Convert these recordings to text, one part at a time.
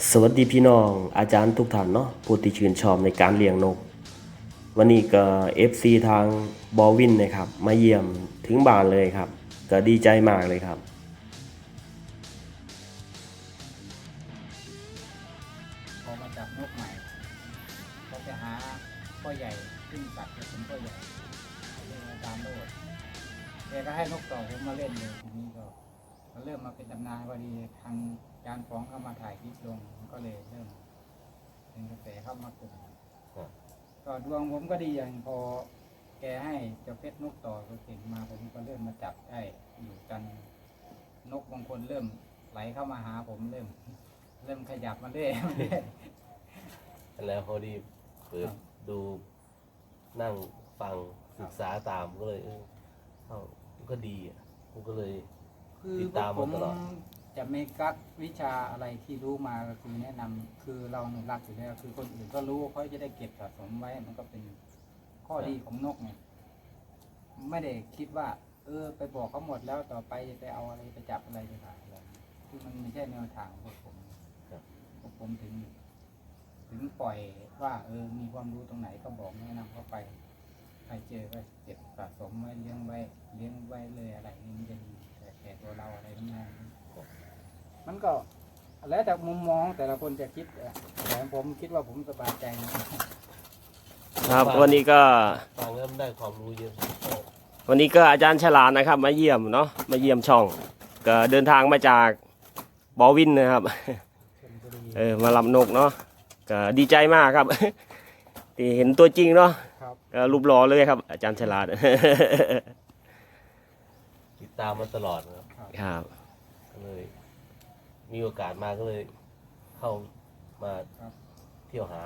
สวัสดีพี่น้องอาจารย์ทุกท่านเนาะผู้ที่ชื่นชอบในการเลี้ยงนก วันนี้ก็ FC ทางบอวินนะครับ มาเยี่ยมถึงบ้านเลยครับ ก็ดีใจมากเลยครับ เริ่มมาเป็นตำนานพอดีทางยานฟ้องเข้ามาถ่ายคลิปลงมันก็เลยเริ่มเป็นกระแสเข้ามากลุ่มครับ ก็ดวงผมก็ดีอย่างพอแกให้เจ้าเพชรนกต่อตัวเก่งมาผมก็เริ่มมาจับได้อยู่กันนกบางคนเริ่มไหลเข้ามาหาผมเริ่ม เริ่มขยับมาเรื่อยๆเรื่อยแล้วพอดีเปิดดูนั่งฟังศึกษาตามก็เลยเออเข้ามันก็ดีอะผมก็เลย คือติดตามผมมาตลอดจะไม่กักวิชาอะไรที่รู้มาก็คือแนะนำคือเราหนุรักอยู่แล้วคือคนอื่นก็รู้เขาจะได้เก็บสะสมไว้มันก็เป็นข้อดีของนกไงไม่ได้คิดว่า เออ ไปบอกเขาหมดแล้วต่อไปจะไปเอาอะไรไปจับอะไรไปขายอะไรคือมันไม่ใช่แนวทางของพวกผมครับ พวกผมถึง ถึงปล่อยว่า เออ มีความรู้ตรงไหนก็บอกแนะนำเขาไป ใครเจอก็เก็บสะสมไว้เลี้ยงไว้ เลี้ยงไว้เลยอะไรนี่มันจะดี แต่แก่ตัวเราอะไรทั้งนั้นมันก็แล้วแต่มุมมองแต่ละคนจะคิดอะแต่ผมคิดว่าผมสบายใจนะครับวันนี้ก็ฟังแล้วได้ความรู้เยอะวันนี้ก็อาจารย์ฉลาดนะครับ มาเยี่ยมเนาะมาเยี่ยมช่อง ก็เดินทางมาจากบอวินนะครับชลบุรีเออมารับนกเนาะก็ดีใจมากครับที่เห็นตัวจริงเนาะครับก็รูปหล่อเลยครับ อาจารย์ฉลาด ติดตามมาตลอดนะครับครับ ก็เลย มีโอกาสมาก็เลย เข้ามาครับ เที่ยวหา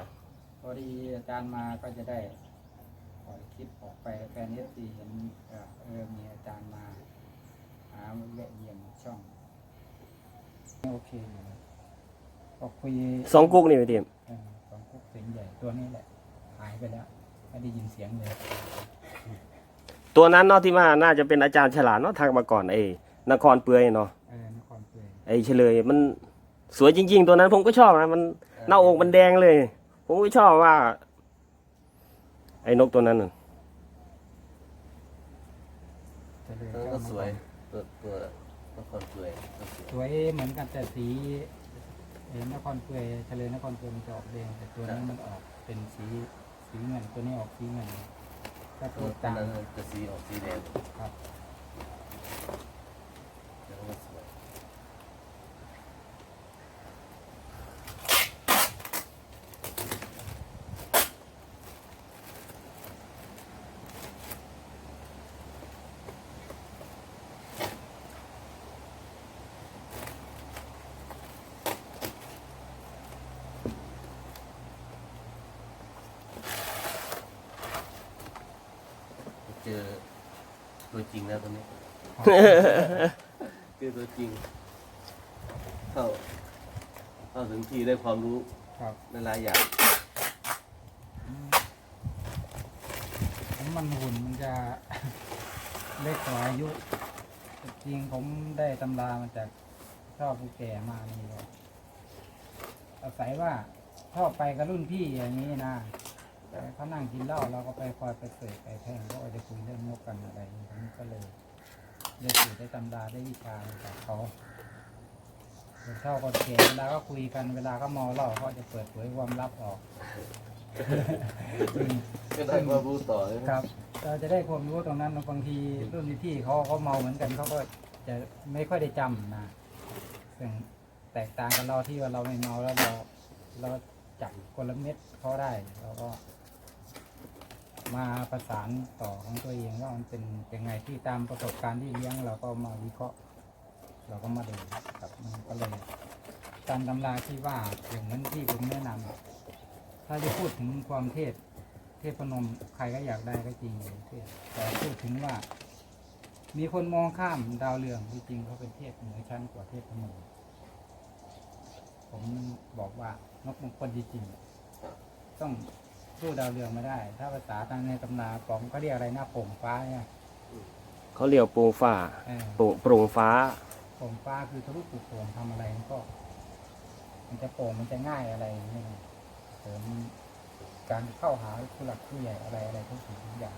พอดีอาจารย์มาก็จะได้ปล่อยคลิปออกไปแฟนเอฟซีเห็นเอ่อเออมีอาจารย์มา หาแวะเยี่ยมช่องโอเคอยู่นะก็คุยสองกุ๊กนี่ไปทีมเออสองกุ๊กเสียงใหญ่ตัวนี้แหละหายไปแล้วไม่ได้ยินเสียงเลย ตัวนั้นเนาะที่มาน่าจะเป็นอาจารย์ฉลาดเนาะทางมาก่อนไอ้นครเปือยเนาะเออนครเปื่อยไอ้เฉลยมันสวยจริง ๆ ตัวนั้นผมก็ชอบนะมันหน้าอกมันแดงเลย ผมก็ชอบว่า ไอ้นกตัวนั้นน่ะเฉลยแล้วก็สวยตัวตัวละครเปื่อยก็สวยสวยเหมือนกันแต่สีเห็นนครเปื่อยเฉลยนครเปื่อยมันจะออกแดงแต่ตัวนี้มันออกเป็นสีสีเงินตัวนี้ออกสีเงิน ก็ตัตัววตัต่าวงนั้นจะสีออกสีแดงครับ แล้วก็สวย เจอ ตัวจริงแล้วตอนนี้ เจอตัวจริง เข้าเข้าถึงที่ได้ความรู้ครับหลายๆอย่างผมมันหุ่นมันจะ เล็กกว่าอายุแต่จริงผมได้ตำรามาจากชอบผู้แก่มานี่เลยอาศัยว่าชอบไปกับรุ่นพี่อย่างนี้นะแต่ เขานั่งกินเหล้าเราก็ไปคอยไปเสยไปแท่งก็จะคุยเรื่องนกกันอะไรอย่างนี้ก็เลยได้สูตรได้ตำราได้วิชามาจากเขาแต่ชอบคนแก่เวลาก็คุยกันเวลาเขาเมาเหล้าเขาจะเปิดเผยความลับออกก็ได้ความรู้ต่อครับเราจะได้ความรู้ตรงนั้นบางทีรุ่นพี่เขาเขาเมาเหมือนกันเขาก็จะไม่ค่อยได้จำนะซึ่งแตกต่างกับเราที่ว่าเราไม่เมาแล้วเราเราจับคนละเม็ดเขาได้เราก็ มาประสานต่อของตัวเองว่ามันเป็นยังไงที่ตามประสบการณ์ที่เลี้ยงเราก็มาวิเคราะห์ เราก็มาดูครับมันก็เลยตามตำราที่ว่าอย่างนั้นที่ผมแนะนำถ้าจะพูดถึงความเทศ เทพนมใครก็อยากได้ก็จริงอยู่เทพแต่พูดถึงว่า มีคนมองข้ามดาวเรืองที่จริงเขาเป็นเทพเหนือชั้นกว่าเทพนมผมบอกว่านกมงคลจริงๆต้อง สู้ดาวเรืองไม่ได้ ถ้าภาษาทางในตำนาผมก็เรียกอะไรนะโป่งฟ้าเนี่ยเขาเรียกโปร่งฟ้าเออโปร่งโปร่งฟ้า โป่งฟ้าคือทะลุปลุกโป่งทำอะไรมันก็ มันจะโปร่งมันจะง่ายอะไรอย่างนี้นะเสริมการเข้าหาผู้หลักผู้ใหญ่อะไรอะไรทุกสิ่งทุกอย่าง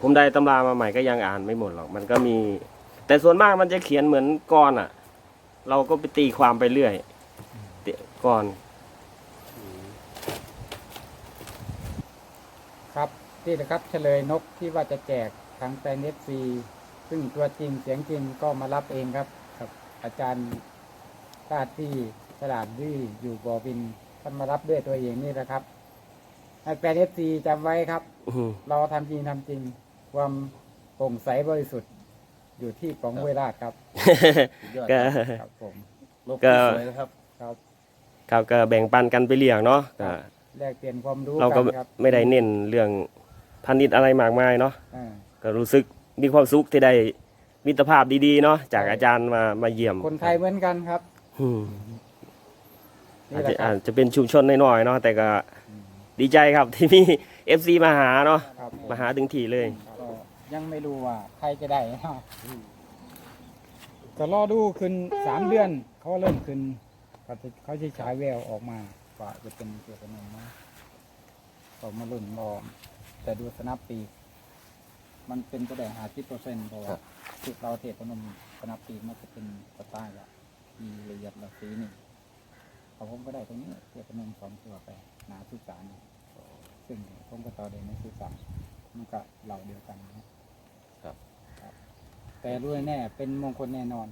ผมได้ตำรามาใหม่ก็ยังอ่านไม่หมดหรอก มันก็มี แต่ส่วนมากมันจะเขียนเหมือนกรอะ เราก็ไปตีความไปเรื่อยตีกร ครับนี่แหละครับเฉลยนกที่ว่าจะแจกทางแฟนเอฟซีซึ่งตัวจริงเสียงจริงก็มารับเองครับครับ อาจารย์ชาติที่ฉลาดดื้ออยู่บ่อบินท่านมารับด้วยตัวเองนี่แหละครับให้แฟนเอฟซีจำไว้ครับอื้อหือเราทำจริงทำจริง ความโปร่งใสบริสุทธิ์อยู่ที่ของเวลาชครับสุดยอดก็ครับผมนกก็ที่สวยนะครับครับครับก็แบ่งปันกันไปเลี้ยงเนาะก็แลกเปลี่ยนความรู้เราก็กันครับไม่ได้เน้นเรื่อง พันธุ์อะไรมากมายเนาะอ่าก็รู้สึกมีความสุขที่ได้มิตรภาพดีๆเนาะจากอาจารย์มามาเยี่ยมคนไทยเหมือนกันครับอืมนี่อาจแหละจะครัอาบจจะเป็นชุมชนน้อยๆเนาะแต่ก็ดีใจครับที่มี FC มาหาเนาะครับมาหาถึงที่เลย ก็ยังไม่รู้ว่าใครจะได้เนาะก็รอดูขึ้นสามเดือน เขาเริ่มขึ้นเขาจะเขาจะฉายแววออกมาว่าจะเป็นเกี่ยวกับนมนะก็มาลุ่นรอ แต่ดูสนับปีกมันเป็นกระแดงหาสิบเปอร์เซ็นต์เพราะครัว่าบจุดเราเทพนมสนับปีกมันจะเป็นสไตล์ละมีละเอียดละสีนี่เขาผมก็ได้ตรงนี้เทพนมสองตัวไปหนาสุสานซึ่งผมก็ต่อเดนในสุสานมันก็เหล่าเดียวกันนะครับครับแต่รู้แน่ๆเป็นมงคลแน่นอน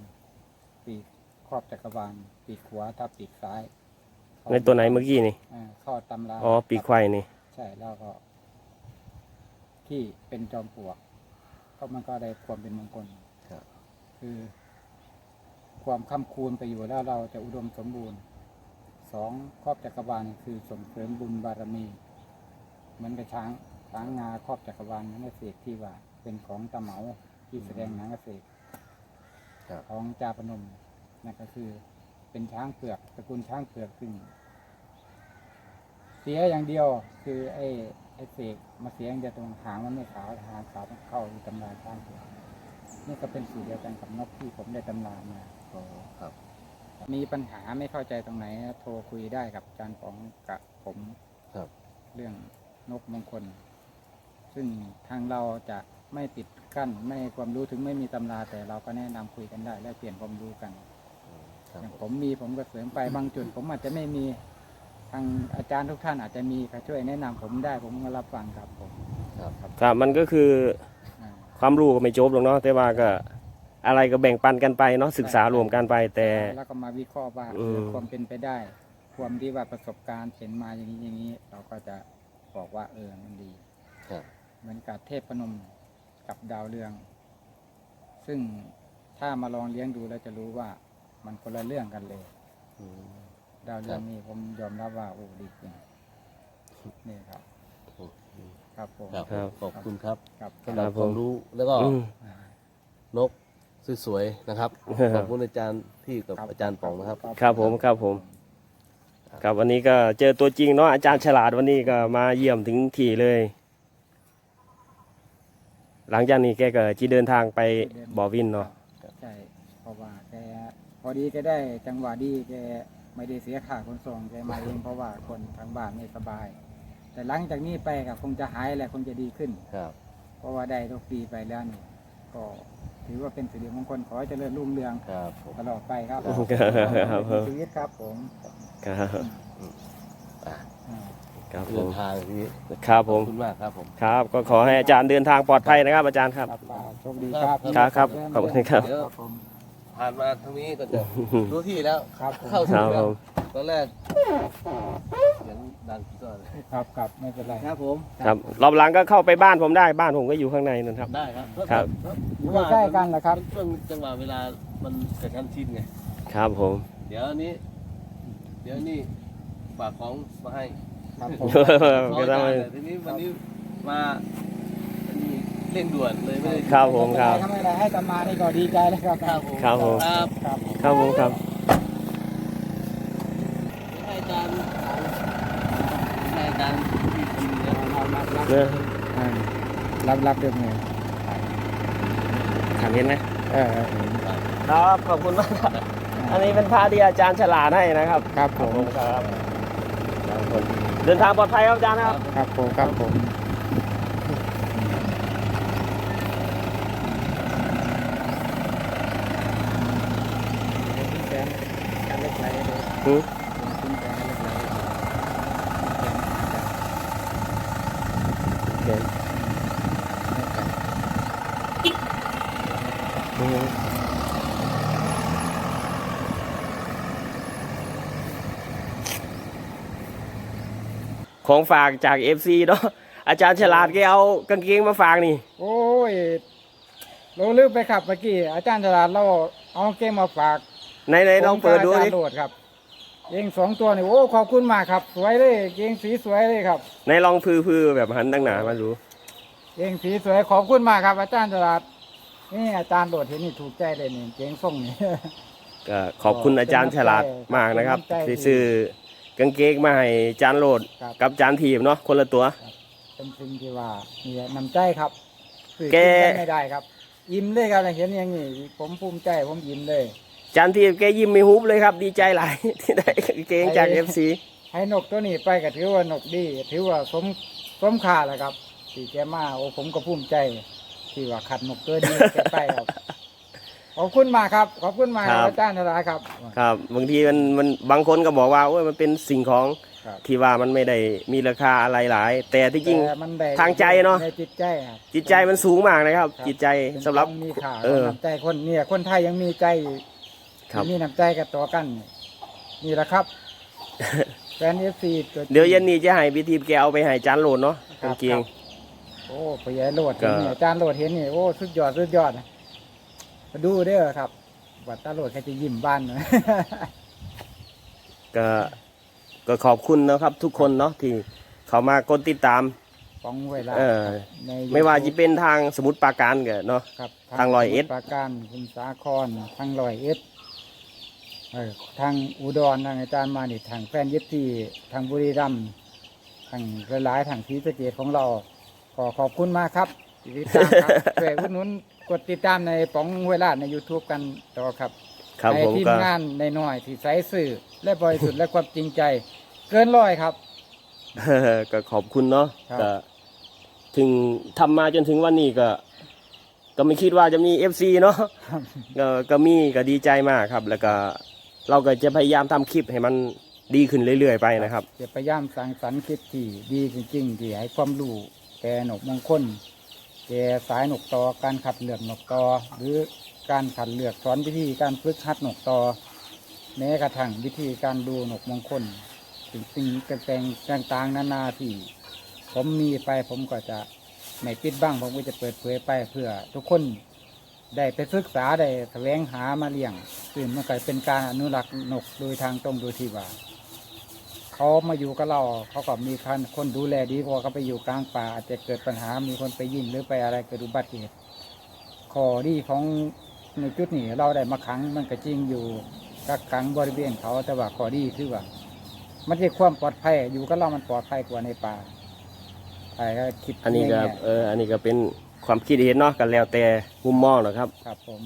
ปีกครอบจักรวาลปีกขวาทับปีกซ้ายในตัวไหนเมื่อกี้นี่อ่าเข้าตำราอ๋อปีกควายนี่ ใช่แล้วก็ ที่เป็นจอมปลวกก็มันก็ได้ความเป็นมงคลครับ คือ ความค้ำคูณไปอยู่แล้วเราจะอุดมสมบูรณ์สองครอบจักรวาลคือส่งเสริมบุญบารมีเหมือนกับช้างช้างงาครอบจักรวาลนักเกษตรที่ว่า เป็นของตะเหมาที่แสดงหนังเกษตรครับ ของจาพนมนั่นก็คือ เป็นช้างเผือกตระกูลช้างเผือกซึ่ง เสียอย่างเดียวคือไอ้ ไอ้เสกมาเสียอย่างเดียวตรงหางมันไม่ขาวหางขาวมันเข้าอยู่ตำราช้างเผือกนี่ก็เป็นสูตรเดียวกันกับนกที่ผมได้ตำรามาอ๋อครับ มีปัญหาไม่เข้าใจตรงไหน โทรคุยได้กับอาจารย์ของกับผมครับ เรื่องนกมงคล ซึ่งทางเราจะไม่ปิดกั้นไม่ให้ความรู้ถึงไม่มีตำราแต่เราก็แนะนำคุยกันได้ และเปลี่ยนความรู้กันครับอย่างผมมีผมก็เสริมไปบางจุด ผมอาจจะไม่มีทางอาจารย์ทุกท่านอาจจะมีก็ช่วยแนะนำผมได้ผมก็รับฟังครับผมครับครับมันก็คืออ่าความรู้ก็ไม่จบหรอกเนาะแต่ว่าก็อะไรก็แบ่งปันกันไปเนาะศึกษารวมกันไปแต่แล้วก็มาวิเคราะห์ว่าอืมเออความเป็นไปได้ ความที่ว่าประสบการณ์เห็นมาอย่างนี้อย่างนี้ เราก็จะบอกว่าเออมันดีครับเหมือนกับเทพพนมกับดาวเรือง ซึ่งถ้ามาลองเลี้ยงดูแล้วจะรู้ว่ามันคนละเรื่องกันเลยอืม ดาวเรืองครับนี่ผมยอมรับว่าโอ้ดีจริงนี่ครับโอ้โหครับผมครับครับ ขอบคุณครับครับสำหรับครับผมความรู้แล้วก็อืมอ่านกสวยๆนะครับครับขอบคุณอาจารย์ที่กับครับอาจารย์ป๋องนะครับ ครับผมครับผม ครับวันนี้ก็เจอตัวจริงเนาะอาจารย์ฉลาดวันนี้ก็มาเยี่ยมถึงที่เลย หลังจากนี้แกก็จะเดินทางไปบ่อวินเนาะใช่เพราะว่าแกพอดีแกได้จังหวะดีแก ไม่ได้เสียค่าขนส่งแกมาเองเพราะว่าคนทางบ้านไม่สบาย แต่หลังจากนี้ไปก็คงจะหายแหละคงจะดีขึ้น ครับ เพราะว่าได้ทุกปีไปแล้วนี่ก็ถือว่าเป็นสิริมงคลขอให้เจริญรุ่งเรืองครับผมตลอดไปครับครับผม ชีวิตครับผมครับอะอ่าครับผเดินมทางทีนี้ครับผขอบมคุณมากครับผม ครับ ก็ขอให้อาจารย์เดินทางปลอดภัยนะครับอาจารย์ครับ ครับป้าโชคดีครับครับครับขอบคุณครับเดี๋ยวผม ผ่านมาทางนี้ก็จะรู้ที่แล้วครับผมเข้าคถึรังบแล้ผวมตอนแรกเสียงดังสุดยอดเลยครับครับไม่เป็นไรครับผมครับรอบหลังก็เข้าไปบ้านผมได้บ้านผมก็อยู่ข้างในนั่นครับ ได้ครับครับ อยู่ใกล้ๆกันแหละครับ ช่วงจังหวะเวลามันกระชั้นชิดไง ครับผม เดี๋ยวอันนี้ เดี๋ยวนี่ฝากของมาให้ครับผม ก็ต้อง ขออาจารย์แต่ทีนี้วันนี้มาอันนี้ เร่งด่วนเลยไม่ได้ครับผมครับ ทำอะไรให้ตามานี่ก็ดีใจเลยครับครับผมครับผม ครับครับครับผมครับ ให้อาจารย์ให้อาจารย์ที่ทีมเนี่ยรับรับรับเนื้ออ่ารับรับเรื่องเงินถามเห็นไหมเออเออเออครับ ขอบคุณมากครับอ่าอันนี้เป็นผ้าที่อาจารย์ฉลาดให้นะครับครับผมครับเดินทางปลอดภัยครับอาจารย์ครับ ครับผมครับผม หือเห็นอืม ของฝากจาก FC เนาะอาจารย์ฉลาดแกเอากางเกงมาฝากนี่ โอ้ยเราลืมไปครับเมื่อกี้อาจารย์ฉลาดเราเอาเกมมาฝากไหนไหนลองเปิดดูผมกับอาดิจารย์โหลดครับ เกงสองตัวนี่โอ้ขอบคุณมากครับ สวยเลยเกงสีสวยเลยครับไหนลองพือๆแบบหันตั้งหนามาดูเกงสีสวยขอบคุณมากครับ อาจารย์ฉลาดนี่อาจารย์โหลดเห็นนี่ถูกใจเลยนี่เกงส่งนี่ ก็ขอบคุณอาจารย์ฉลาดมากนะครับเป็นน้ำใจที่ซื้อกางเกงมาให้จานโหลดครับ กับจานทีมเนาะคนละตัว เป็นสิ่งที่ว่าเนี่ยนำใจครับสื่อแก กินได้ไม่ได้ครับ ยิ้มเลยครับเห็นอย่างนี้ผมภูมิใจผมยิ้มเลย จานทีมแกยิ้มไม่ฮุบเลยครับ ดีใจหลายที่ได้กางเกงจากไอ้เอฟซีให้นกตัวนี้ไปก็ถือว่านกดี ถือว่าสมสมค่าแหละครับที่แกมาโอ้ผมก็ภูมิใจ ที่ว่าขัดนกตัวนี้แกไปครับขอบคุณมากครับขอบคุณมากครับอาจารย์ธราครับ ครับบางทีมันมันบางคนก็บอกว่าโอ้ยมันเป็นสิ่งของครับที่ว่ามันไม่ได้มีราคาอะไรหลาย แต่ที่จริงแต่มันได้ทางใจเนอะในจิตใจครับจิตใจมันสูงมากนะครับครับจิตใจเป็นสำหรับของมีค่าเออน้ำใจคนเนี่ยคนไทยยังมีใจอยู่ ครับ มีน้ำใจกับตัวกัน นี่แหละครับแฟนเอฟซีตัวจริง เดี๋ยวเย็นนี้จะให้พิธีแกเอาไปให้จานโหลดเนาะครักาบงเกงโอ้พยายโหลดก็ เห็นนี่อาจารย์โหลดเห็นนี่โอ้สุดยอดสุดยอดนะมาดูเด้อครับว่าตาโหลดแค่จะยิ้มบ้านนะ ก็ก็ขอบคุณนะครับ ทุกคนเนาะที่เขามากดติดตาม ของเวลาเออ ในไม่ว่าจะ YouTube เป็นทางสมุดปราการก็เนาะ ครับทางร้อยเอ็ดสมุทปราการคุณสาครทางลอยเอ็ดเออ ทางอุดรทางอาจารย์มานี่ทางแฟนเย็บตีทางบุรีรัมย์ทางหลายๆทางทีสะเกตของเรา ขอขอบคุณมากครับที่ติดตามครับช่วยอุดหนุนกดติดตามในป๋องเวลาใน YouTube กันต่อครับครับในผมทีมก็งานในน้อยๆที่ใส่สื่อ และบริสุทธิ์และความจริงใจ เกินร้อยครับ ก็ขอบคุณเนาะครับ ก็ถึงทำมาจนถึงวันนี้ก็ ก็ไม่คิดว่าจะมี FC เนาะครับก็ก็มีก็ดีใจมากครับ แล้วก็ เราก็จะพยายามทำคลิปให้มันดีขึ้นเรื่อย ๆ ไปนะครับ จะพยายามสร้างสรรค์คลิปที่ดีจริงๆที่ให้ความรู้แก่หนกมงคลแก่สายหนกตอการขัดเลือกหนกตอหรือการขัดเลือกสอนวิธีการฝึกหัดหนกตอแม้กระทั่งวิธีการดูหนกมงคลสิ่งสิ่งแต่งต่างๆนานาที่ ผมมีไปผมก็จะไม่ปิดบ้างผมก็จะเปิดเผยไปเพื่อทุกคน ได้ไปศึกษาได้แสวงหามาเลี้ยงซึ่งมันก็เป็นการอนุรักษ์นกโดยทางตรงโดยที่ว่าเขามาอยู่กับเราเขาก็มีคันคนดูแลดีกว่าเขาไปอยู่กลางป่าอาจจะเกิดปัญหามีคนไปยิงหรือไปอะไรเกิดอุบัติเหตุข้อดีของในจุดนี้เราได้มาขังมันก็จริงอยู่กักขังบริเวณเขาแต่ว่าข้อดีคือว่า มันจะความปลอดภัยอยู่กับเรามันปลอดภัยกว่าในป่าใครก็คิดอันนี้ก็เอออันนี้ก็เป็น ความคิดเห็นเนาะกันแล้วแต่มุมมองนะครับ ครับผม